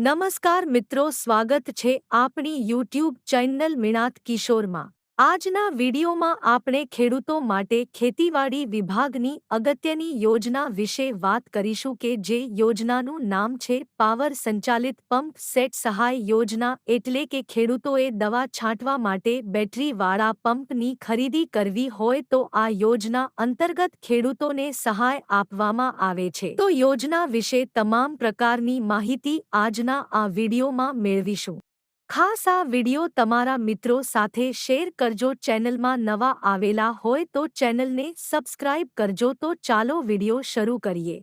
નમસ્કાર મિત્રો સ્વાગત છે આપણી યુટ્યુબ ચેનલ મીણાત કિશોરમાં. આજના વિડીયોમાં આપણે ખેડૂતો માટે ખેતીવાડી વિભાગની અગત્યની યોજના વિશે વાત કરીશું કે જે યોજનાનું નામ છે પાવર સંચાલિત પંપ સેટ સહાય યોજના એટલે કે ખેડૂતોએ દવા છાંટવા માટે બેટરીવાળા પંપની ખરીદી કરવી હોય તો આ યોજના અંતર્ગત ખેડૂતોને સહાય આપવામાં આવે છે. તો યોજના વિશે તમામ પ્રકારની માહિતી આજના આ વિડીયોમાં મેળવીશું. ખાસ આ વિડિયો તમારા મિત્રો સાથે શેર કરજો. ચેનલમાં નવા આવેલા હોય તો ચેનલને સબસ્ક્રાઇબ કરજો. તો ચાલો વિડિયો શરૂ કરીએ.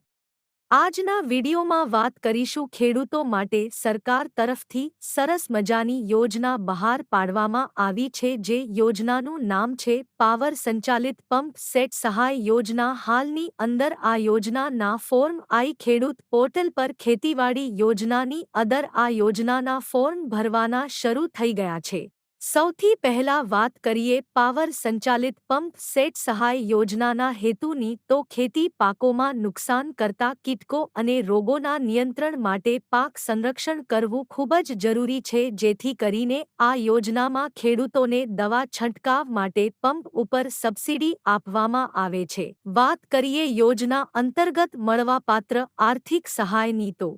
આજના વિડીયોમાં વાત કરીશું ખેડૂતો માટે સરકાર તરફથી સરસ મજાની યોજના બહાર પાડવામાં આવી છે જે યોજનાનું નામ છે પાવર સંચાલિત પંપ સેટ સહાય યોજના. હાલની અંદર આ યોજનાના ફોર્મ આઈ ખેડૂત પોર્ટલ પર ખેતીવાડી યોજનાની અદર આ યોજનાના ફોર્મ ભરવાના શરૂ થઈ ગયા છે. સૌથી પહેલા વાત કરીએ પાવર સંચાલિત પંપ સેટ સહાય યોજનાના હેતુની તો ખેતી પાકોમાં નુકસાન કરતા કીટકો અને રોગોના નિયંત્રણ માટે પાક સંરક્ષણ કરવું ખૂબ જ જરૂરી છે જેથી કરીને આ યોજનામાં ખેડૂતોને દવા છંટકાવ માટે પંપ ઉપર સબસિડી આપવામાં આવે છે. વાત કરીએ યોજના અંતર્ગત મળવાપાત્ર આર્થિક સહાયની તો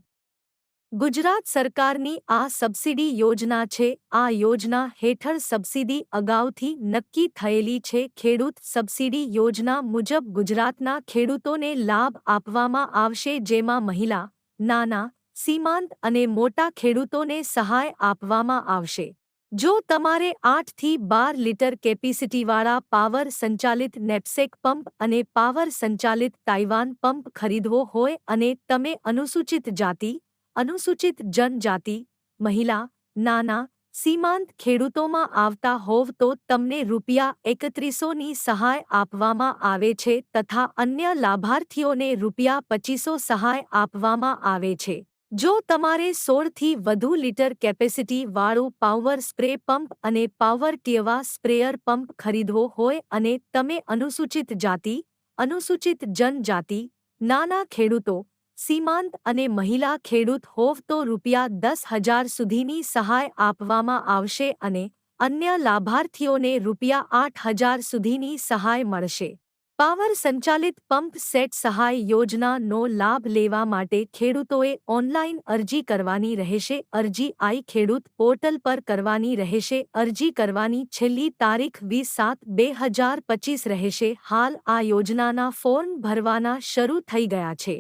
ગુજરાત સરકારની આ સબસિડી યોજના છે. આ યોજના હેઠળ સબસિડી અગાઉથી નક્કી થયેલી છે. ખેડૂત સબસિડી યોજના મુજબ ગુજરાતના ખેડૂતોને લાભ આપવામાં આવશે, જેમાં મહિલા, નાના, સીમાંત અને મોટા ખેડૂતોને સહાય આપવામાં આવશે. જો તમારે આઠથી બાર લીટર કેપેસિટીવાળા પાવર સંચાલિત નેપસેક પંપ અને પાવર સંચાલિત તાઇવાન પંપ ખરીદવો હોય અને તમે અનુસૂચિત જાતિ અનુસૂચિત જનજાતિ, મહિલા, નાના, સીમાંત ખેડૂતોમાં આવતા હોવ તો તમને રૂપિયા એકત્રીસોની સહાય આપવામાં આવે છે તથા અન્ય લાભાર્થીઓને રૂપિયા પચીસો સહાય આપવામાં આવે છે. જો તમારે સોળથી વધુ લીટર કેપેસિટી વાળું પાવર સ્પ્રે પંપ અને પાવર ટેવા સ્પ્રેયર પંપ ખરીદવો હોય અને તમે અનુસૂચિત જાતિ, અનુસૂચિત જનજાતિ, નાના ખેડૂતો સીમાંત અને મહિલા ખેડૂત હોવ તો રૂપિયા દસ હજાર સુધીની સહાય આપવામાં આવશે અને અન્ય લાભાર્થીઓને રૂપિયા આઠ હજાર સુધીની સહાય મળશે. પાવર સંચાલિત પંપ સેટ સહાય યોજનાનો લાભ લેવા માટે ખેડૂતોએ ઓનલાઈન અરજી કરવાની રહેશે, અરજી આઈ ખેડૂત પોર્ટલ પર કરવાની રહેશે, અરજી કરવાની છેલ્લી તારીખ વીસ સાત બે હજાર પચીસ રહેશે, હાલ આ યોજનાના ફોર્મ ભરવાના શરૂ થઈ ગયા છે.